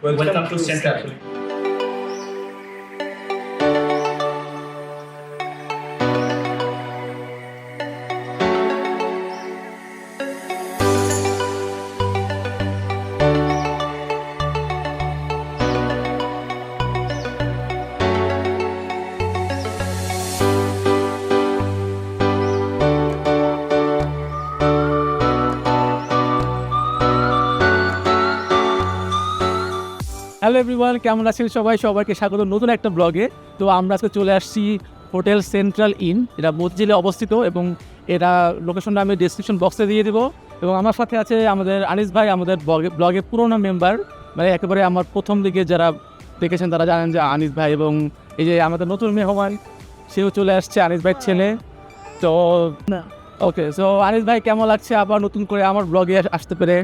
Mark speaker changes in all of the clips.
Speaker 1: Welcome, Welcome to, to Central. Central.
Speaker 2: Hello everyone কেমন আছেন সবাই? সবাইকে স্বাগত নতুন একটা ব্লগে। তো আমরা আজকে চলে আসছি হোটেল সেন্ট্রাল ইন। এটা মতিঝিলে অবস্থিত এবং এটা লোকেশনটা আমি ডিসক্রিপশন বক্সে দিয়ে দেবো। এবং আমার সাথে আছে আমাদের আনিস ভাই আমাদের ব্লগে ব্লগের পুরোনো মেম্বার মানে একেবারে আমার প্রথম দিকে যারা দেখেছেন তারা জানেন যে আনিস ভাই এবং এই যে আমাদের নতুন মেহমান সেও চলে আসছে আনিস ভাইয়ের ছেলে। তো ওকে সো আনিস ভাই কেমন লাগছে আবার নতুন করে আমার ব্লগে আসতে পেরে?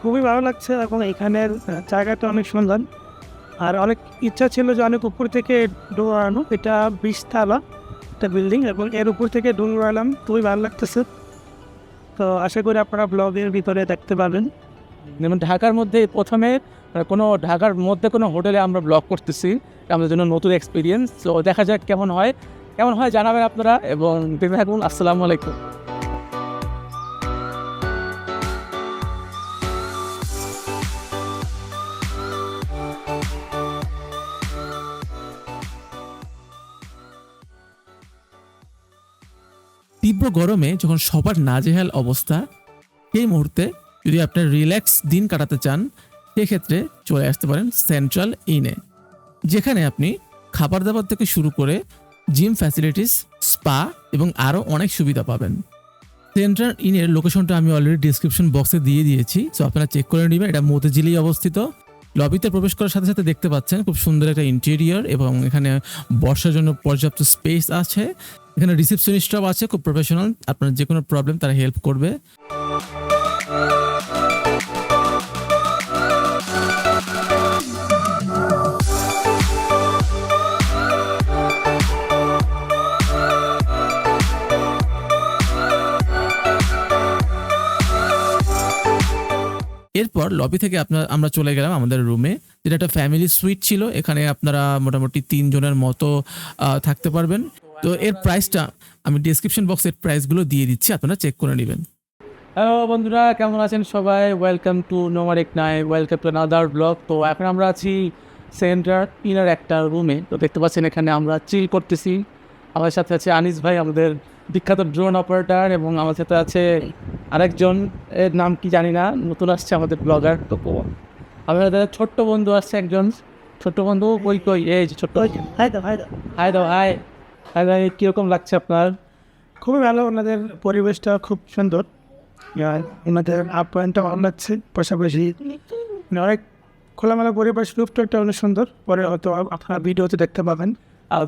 Speaker 3: খুবই ভালো লাগছে। এবং এখানের জায়গাটা অনেক সুন্দর। আর অনেক ইচ্ছা ছিল যে অনেক উপর থেকে ডোরানো এটা বিশতলা একটা বিল্ডিং এবং এর উপর থেকে ডোরালাম খুবই ভালো লাগতেছে। তো আশা করি আপনারা ব্লগের ভিতরে দেখতে পাবেন
Speaker 2: যেমন ঢাকার মধ্যে প্রথমে কোনো ঢাকার মধ্যে কোনো হোটেলে আমরা ব্লগ করতেছি। আমাদের জন্য নতুন এক্সপিরিয়েন্স তো দেখা যাক কেমন হয়। কেমন হয় জানাবেন আপনারা। এবং দেখতে থাকুন আসসালামু আলাইকুম।
Speaker 4: তীব্র গরমে যখন সবার নাজেহাল অবস্থা, সেই মুহূর্তে যদি আপনার রিল্যাক্স দিন কাটাতে চান, সেক্ষেত্রে চলে আসতে পারেন সেন্ট্রাল ইনে যেখানে আপনি খাবার দাবার থেকে শুরু করে জিম ফ্যাসিলিটিস স্পা এবং আরও অনেক সুবিধা পাবেন। সেন্ট্রাল ইনের লোকেশনটা আমি অলরেডি ডিসক্রিপশন বক্সে দিয়ে দিয়েছি সো আপনারা চেক করে নেবেন। এটা মতিঝিলেই অবস্থিত। লবিতে প্রবেশ করার সাথে সাথে দেখতে পাচ্ছেন খুব সুন্দর একটা ইন্টেরিয়র এবং এখানে বর্ষার জন্য পর্যাপ্ত স্পেস আছে। এখানে রিসেপশনিস্টরাও আছে, খুব প্রফেশনাল আপনার যে কোনো প্রবলেম তারা হেল্প করবে। এরপর লবি থেকে আপনার, আমরা চলে গেলাম আমাদের রুমে যেটা একটা ফ্যামিলি সুইট ছিল, এখানে আপনারা মোটামুটি তিনজনের মতো থাকতে পারবেন। তো এর প্রাইসটা আমি ডিসক্রিপশন বক্সের প্রাইসগুলো দিয়ে দিচ্ছি আপনারা চেক করে নেবেন।
Speaker 2: হ্যালো বন্ধুরা কেমন আছেন সবাই? ওয়েলকাম টু নোমারিক নাই ওয়েলকাম টু আনাদার ব্লগ তো এখন আমরা আছি সেন্টার ইনার একটা রুমে তো দেখতে পাচ্ছেন এখানে আমরা চিল করতেছি। আমাদের সাথে আছে আনিস ভাই আমাদের বিখ্যাত ড্রোন অপারেটর এবং আমার সাথে আছে আরেকজন এর নাম কি জানি না নতুন আসছে আমাদের ব্লগার তো আমাদের ছোট্ট বন্ধু আসছে একজন। ছোট্ট বন্ধু কই কই? এই যে ছোট্ট
Speaker 3: হাই দাও হাই দাও
Speaker 2: হাই দাও হাই কীরকম লাগছে আপনার?
Speaker 3: খুবই ভালো ওনাদের পরিবেশটা খুব সুন্দর। ওনাদের আপ্যায়নটা ভালো লাগছে পাশাপাশি মানে অনেক খোলামেলা পরিবেশ রূপটা অনেক সুন্দর। পরে হয়তো আপনারা ভিডিওতে দেখতে পাবেন।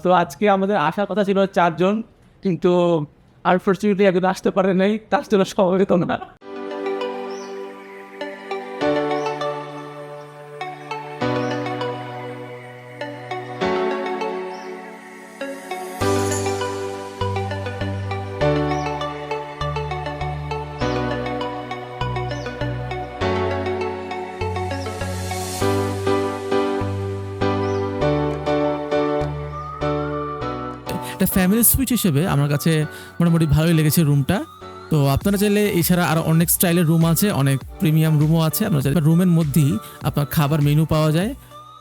Speaker 2: তো আজকে আমাদের আসার কথা ছিল চারজন কিন্তু আনফর্চুনেটলি একজন আসতে পারে নাই তার জন্য সমবেত না।
Speaker 4: একটা ফ্যামিলি সুইট হিসেবে আমার কাছে মোটামুটি ভালোই লেগেছে রুমটা তো আপনারা চাইলে এছাড়া আরও অনেক স্টাইলের রুম আছে, অনেক প্রিমিয়াম রুমও আছে। আপনারা চাইলে রুমের মধ্যেই আপনার খাবার মেনু পাওয়া যায়।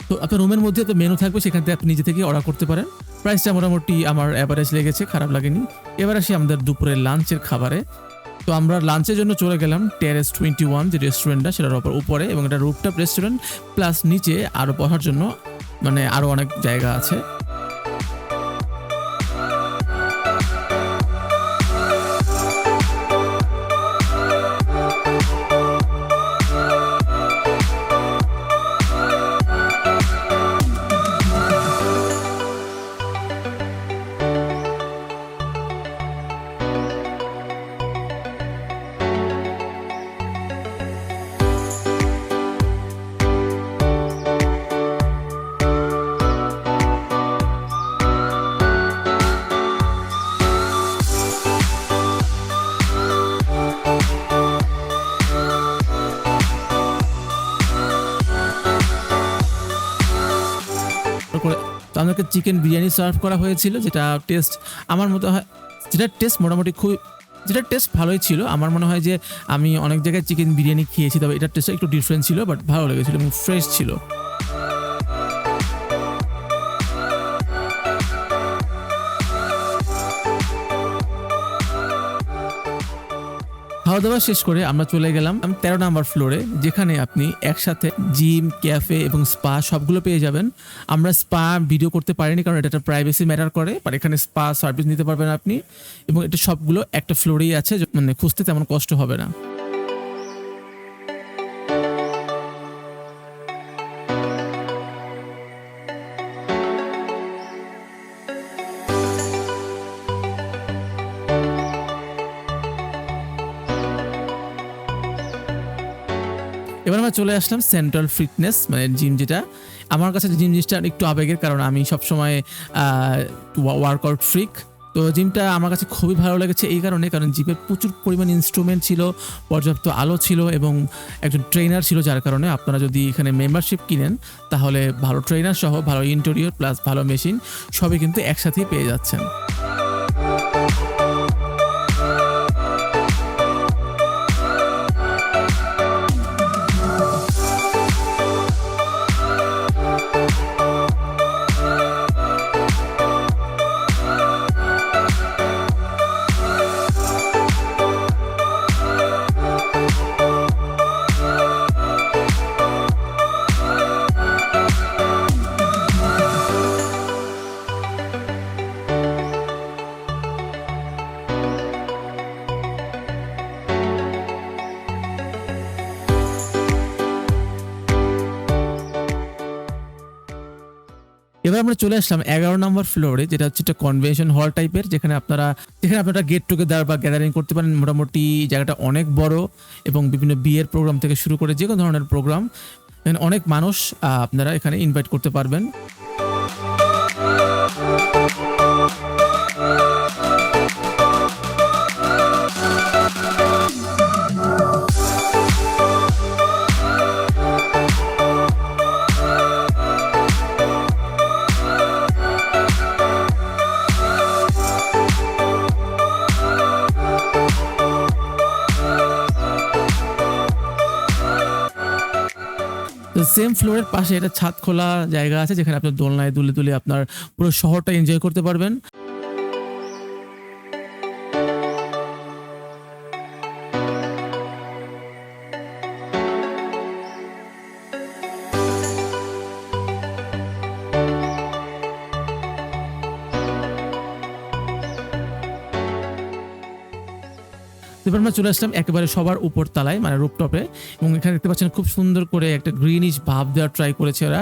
Speaker 4: তো আপনার রুমের মধ্যে তো মেনু থাকবে, সেখান থেকে আপনি নিজে থেকে অর্ডার করতে পারেন। প্রাইসটা মোটামুটি আমার অ্যাভারেজ লেগেছে, খারাপ লাগেনি। এবার আসি আমাদের দুপুরের লাঞ্চের খাবারে। তো আমরা লাঞ্চের জন্য চলে গেলাম টেরেস টোয়েন্টি ওয়ান যে রেস্টুরেন্টটা সেটার ওপর উপরে এবং এটা রুপটপ রেস্টুরেন্ট প্লাস নিচে আরও বসার জন্য মানে আরও অনেক জায়গা আছে। করে, তো আমাদেরকে চিকেন বিরিয়ানি সার্ভ করা হয়েছিল, যেটা টেস্ট আমার মতো হয়, যেটা টেস্ট মোটামুটি খুব যেটা টেস্ট ভালোই ছিল। আমার মনে হয় যে আমি অনেক জায়গায় চিকেন বিরিয়ানি খেয়েছি, তবে এটার টেস্ট একটু ডিফারেন্ট ছিল বাট ভালো লেগেছিল এবং ফ্রেশ ছিল। খাওয়া দাওয়া শেষ করে আমরা চলে গেলাম তেরো নাম্বার ফ্লোরে যেখানে আপনি একসাথে জিম ক্যাফে এবং স্পা সবগুলো পেয়ে যাবেন। আমরা স্পা ভিডিও করতে পারিনি কারণ এটা একটা প্রাইভেসি ম্যাটার করে আর এখানে স্পা সার্ভিস নিতে পারবেন আপনি এবং এটা সবগুলো একটা ফ্লোরেই আছে মানে খুঁজতে তেমন কষ্ট হবে না। এবার আমরা চলে আসলাম সেন্ট্রাল ফিটনেস মানে জিম যেটা। আমার কাছে জিম জিনিসটা একটু আবেগের, কারণ আমি সবসময় ওয়ার্কআউট ফ্রিক তো জিমটা আমার কাছে খুবই ভালো লেগেছে এই কারণে, কারণ জিমের প্রচুর পরিমাণ ইনস্ট্রুমেন্ট ছিল, পর্যাপ্ত আলো ছিল এবং একজন ট্রেনার ছিল, যার কারণে আপনারা যদি এখানে মেম্বারশিপ কিনেন, তাহলে ভালো ট্রেনার সহ, ভালো ইন্টেরিয়র প্লাস ভালো মেশিন সবই কিন্তু একসাথেই পেয়ে যাচ্ছেন। এবার আমরা চলে আসলাম এগারো নম্বর ফ্লোরে যেটা হচ্ছে একটা কনভেনশন হল টাইপের যেখানে আপনারা যেখানে আপনারা গেট টুগেদার বা গ্যাদারিং করতে পারেন। মোটামুটি জায়গাটা অনেক বড় এবং বিভিন্ন বিয়ের প্রোগ্রাম থেকে শুরু করে যে কোনো ধরনের প্রোগ্রাম অনেক মানুষ আপনারা এখানে ইনভাইট করতে পারবেন। সেম ফ্লোরের পাশে একটা ছাদ খোলা জায়গা আছে যেখানে আপনার দোলনায় দুলে দুলে আপনার পুরো শহরটা এনজয় করতে পারবেন। এবার আমরা চলে আসলাম একেবারে সবার উপর তলায় মানে রুপটপে। এবং এখানে দেখতে পাচ্ছেন খুব সুন্দর করে একটা গ্রিনিশ ভাব দেওয়ার ট্রাই করেছে ওরা।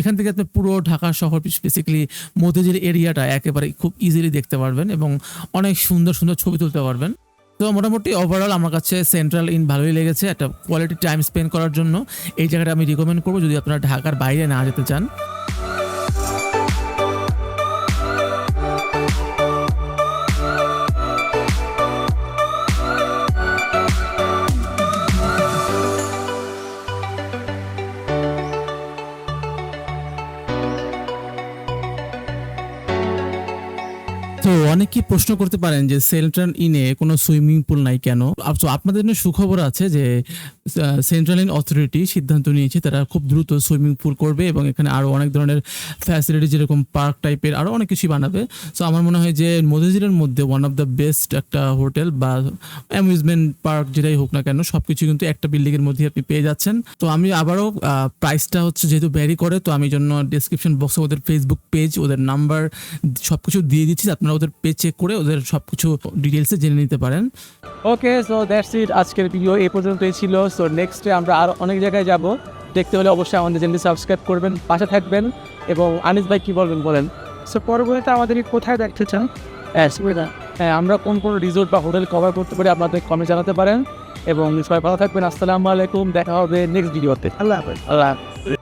Speaker 4: এখান থেকে আপনি পুরো ঢাকা শহর বেসিক্যালি মতিঝিল এরিয়াটা একেবারে খুব ইজিলি দেখতে পারবেন এবং অনেক সুন্দর সুন্দর ছবি তুলতে পারবেন। তো মোটামুটি ওভারঅল আমার কাছে সেন্ট্রাল ইন ভালোই লেগেছে, একটা কোয়ালিটি টাইম স্পেন্ড করার জন্য। এই জায়গাটা আমি রিকমেন্ড করব যদি আপনারা ঢাকার বাইরে না যেতে চান। তো অনেকেই প্রশ্ন করতে পারেন যে সেন্ট্রাল ইনে কোনো সুইমিং পুল নাই কেন? তো আপনাদের জন্য সুখবর আছে যে সেন্ট্রাল ইন অথরিটি সিদ্ধান্ত নিয়েছে তারা খুব দ্রুত সুইমিং পুল করবে এবং এখানে আরও অনেক ধরনের ফ্যাসিলিটি যেরকম পার্ক টাইপের আরও অনেক কিছুই বানাবে। সো আমার মনে হয় যে মধুজিরের মধ্যে ওয়ান অফ দ্য বেস্ট একটা হোটেল বা অ্যামিউজমেন্ট পার্ক যেটাই হোক না কেন সব কিছু কিন্তু একটা বিল্ডিংয়ের মধ্যে আপনি পেয়ে যাচ্ছেন। তো আমি আবারও প্রাইসটা হচ্ছে যেহেতু ভ্যারি করে, তো আমি জন্য ডিসক্রিপশন বক্সে ওদের ফেসবুক পেজ ওদের নাম্বার সব কিছু দিয়ে দিচ্ছি। আপনারা ওদের পেজ চেক করে ওদের সব কিছু ডিটেলসে জেনে নিতে পারেন।
Speaker 2: ওকে সো দ্যাটস ইট আজকের ভিডিও এই পর্যন্তই ছিল। সো নেক্সটে আমরা আর অনেক জায়গায় যাব। দেখতে হলে অবশ্যই আমাদের চ্যানেলটি সাবস্ক্রাইব করবেন পাশে থাকবেন এবং আনিস ভাই কি বলবেন বলেন?
Speaker 3: সো পরবর্তীতে আমাদের কোথায় দেখতে চান?
Speaker 2: হ্যাঁ হ্যাঁ আমরা কোন কোন রিসোর্ট বা হোটেল কভার করতে পারি আপনাদের কমে জানাতে পারেন। এবং সবাই ভালো থাকবেন। আসসালামু আলাইকুম। দেখা হবে নেক্সট ভিডিওতে
Speaker 3: আল্লাহ হাফেজ।
Speaker 2: আল্লাহ হাফেজ।